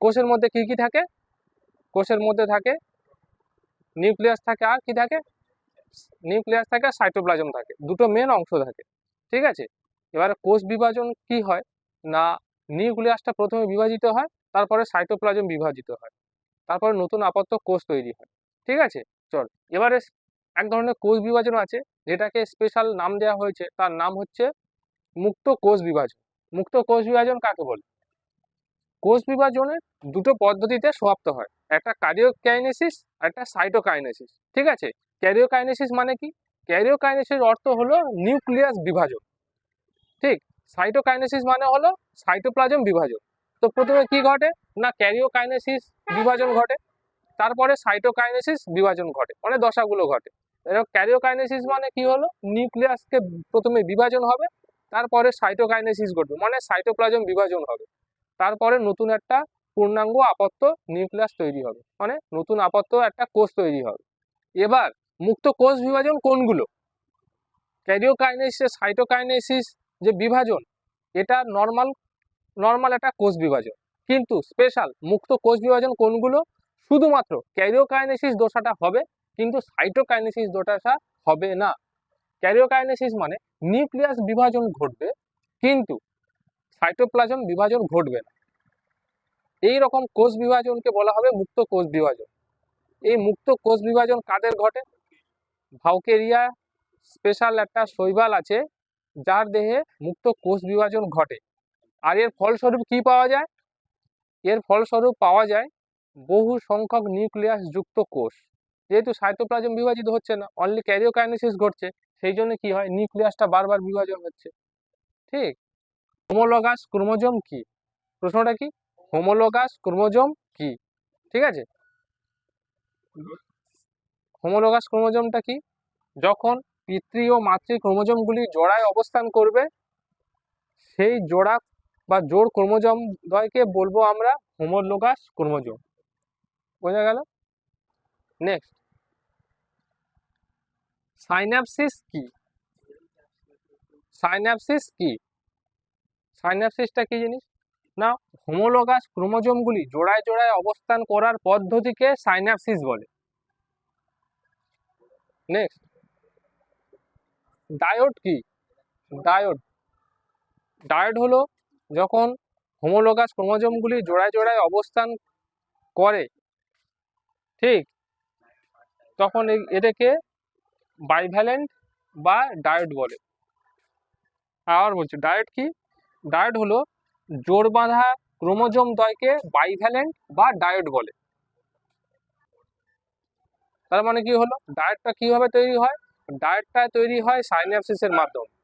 কোষের মধ্যে কি কি থাকে? কোষের মধ্যে থাকে নিউক্লিয়াস থাকে আর কি থাকে? নিউক্লিয়াস থাকে আর সাইটোপ্লাজম থাকে। দুটো মেন অংশ থাকে। ঠিক আছে? এবারে কোষ বিভাজন কি হয়? না, নিউক্লিয়াসটা প্রথমে বিভাজিত হয়, তারপরে সাইটোপ্লাজম বিভাজিত হয়। তারপরে নতুন আপাতত কোষ তৈরি হয়। ঠিক আছে? চল, এবারে এক ধরনের কোষ বিভাজন আছে, যেটাকে স্পেশাল নাম দেওয়া হয়েছে। তার নাম হচ্ছে মুক্ত কোষ বিভাজন। মুক্ত কোষ বিভাজন কাকে বলে? কোষ বিভাজনের দুটো পদ্ধতিতে সমাপ্ত হয়। একটা কারিওকাইনেসিস আর একটা সাইটোকাইনেসিস, ঠিক আছে? ক্যারিওকাইনেসিস মানে কি? ক্যারিওকাইনেসিস অর্থ হলো নিউক্লিয়াস বিভাজন, ঠিক? সাইটোকাইনেসিস মানে হলো সাইটোপ্লাজম বিভাজন। তো প্রথমে কি ঘটে? না ক্যারিওকাইনেসিস বিভাজন ঘটে, তারপরে সাইটোকাইনেসিস বিভাজন ঘটে মানে দশাগুলো ঘটে। এরকম ক্যারিওকাইনেসিস মানে কি হলো? নিউক্লিয়াসকে প্রথমে বিভাজন হবে, তারপরে সাইটোকাইনেসিস ঘটবে মানে সাইটোপ্লাজম বিভাজন হবে। তারপরে নতুন একটা পূর্ণাঙ্গ আপত্ত নিউক্লিয়াস তৈরি হবে। মানে নতুন আপত্ত একটা কোষ তৈরি হবে। এবার মুক্ত কোষ বিভাজন কোনগুলো? ক্যারিওকাইনেসিস সাইটোকাইনেসিস যে বিভাজন, এটা নর্মাল নর্মাল একটা কোষ বিভাজন। কিন্তু স্পেশাল মুক্ত কোষ বিভাজন কোনগুলো? শুধুমাত্র ক্যারিওকাইনেসিস দোষাটা হবে, কিন্তু সাইটোকাইনেসিস দোষাটা হবে না। ক্যারিওকাইনেসিস মানে নিউক্লিয়াস বিভাজন ঘটবে, কিন্তু সাইটোপ্লাজম বিভাজন ঘটবে না। এই রকম কোষ বিভাজনকে বলা হবে মুক্ত কোষ বিভাজন। এই মুক্ত কোষ বিভাজন কাদের ঘটে? ভাউকেরিয়া স্পেশাল একটা শৈবাল আছে, যার দেহে মুক্ত কোষ বিভাজন ঘটে। আর এর ফলস্বরূপ কি পাওয়া যায়? এর ফলস্বরূপ পাওয়া যায় বহু সংখ্যক নিউক্লিয়াস যুক্ত কোষ। যেহেতু সাইটোপ্লাজম বিভাজিত হচ্ছে না অনলি ক্যারিওকাইনেসিস ঘটছে, সেই জন্য কি হয়? নিউক্লিয়াসটা বারবার বিভাজন হচ্ছে। ঠিক? হোমোলগাস ক্রোমোজোম কি? প্রশ্নটা কি? হোমোলোগাস ক্রোমোজোম কি? ঠিক আছে? হোমোলোগাস ক্রোমোজোমটা কি? যখন পিতৃ ও মাতৃ ক্রোমোজোমগুলি জোড়ায় অবস্থান করবে, সেই জোড়া বা জোড় ক্রোমোজোম দ্বয়কে বলব আমরা হোমোলোগাস ক্রোমোজোম। বোঝা গেল? নেক্সট সাইন্যাপসিস কি? সাইন্যাপসিস কি? সাইন্যাপসিসটা কি জিনিস? না, হোমোলোগাস ক্রোমোজোমগুলি জোড়ায় জোড়ায় অবস্থান করার পদ্ধতিকে সাইনাপসিস বলে। নেক্সট ডায়োড কি? ডায়োড ডায়োড হলো যখন হোমোলোগাস ক্রোমোজোমগুলি জোড়ায় জোড়ায় অবস্থান করে, ঠিক? তখন এটাকে বাইভ্যালেন্ট বা ডায়োড বলে। আবার বলছি ডায়োড কি? ডায়োড হলো জোর বাঁধা ক্রোমোজোম দ্বয়কে বাইভ্যালেন্ট বা ডায়োড বলে। তার মানে কি হলো? ডায়েটটা কীভাবে তৈরি হয়? ডায়েটটা তৈরি হয় সাইন্যাপসিসের মাধ্যমে।